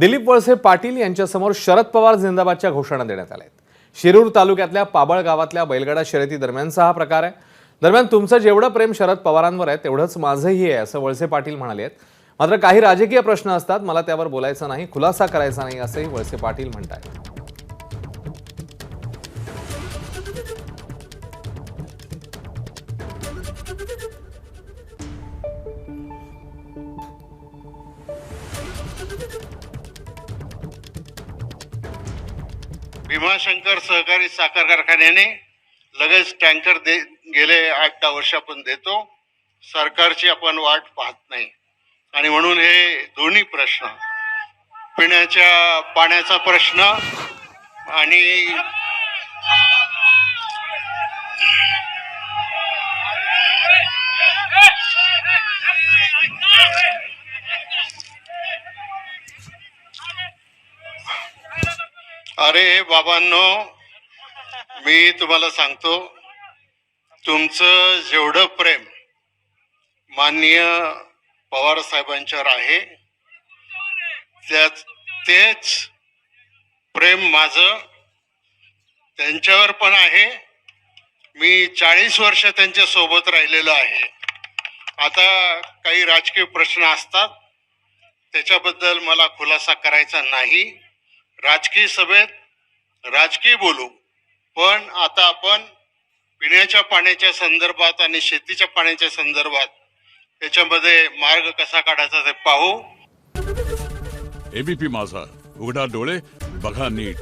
दिलीप वळसे पाटील यांच्यासमोर शरद पवार जिंदाबादच्या घोषणा देण्यात आल्या आहेत. शिरूर तालुक्यातल्या पाबळ गावातल्या बैलगाडा शर्यती दरम्यानचा हा प्रकार आहे. दरम्यान तुमचं जेवढं प्रेम शरद पवारांवर आहे तेवढंच माझंही आहे असं वळसे पाटील म्हणाले आहेत. मात्र काही राजकीय प्रश्न असतात मला त्यावर बोलायचं नाही खुलासा करायचा नाही असंही वळसे पाटील म्हणतात भीमाशंकर सहकारी साखर कारखान्याने लगेच टँकर दे गेले आठ दहा वर्ष आपण देतो सरकारची आपण वाट पाहत नाही आणि म्हणून हे दोन्ही प्रश्न पिण्याच्या पाण्याचा प्रश्न आणि अरे बाबांनो मी तुम्हाला सांगतो तुमचं जेवढं प्रेम माननीय पवार साहेबांच्यावर आहे त्याच तेच प्रेम माझं त्यांच्यावर पण आहे. मी चाळीस वर्ष त्यांच्यासोबत राहिलेलो आहे. आता काही राजकीय प्रश्न असतात त्याच्याबद्दल मला खुलासा करायचा नाही. राजकीय सभेत राजकीय बोलू. पण आता आपण पिण्याच्या पाण्याच्या संदर्भात आणि शेतीच्या पाण्याच्या संदर्भात त्याच्यामध्ये मार्ग कसा काढायचा ते पाहू. एबीपी माझा. उघडा डोळे बघा नीट.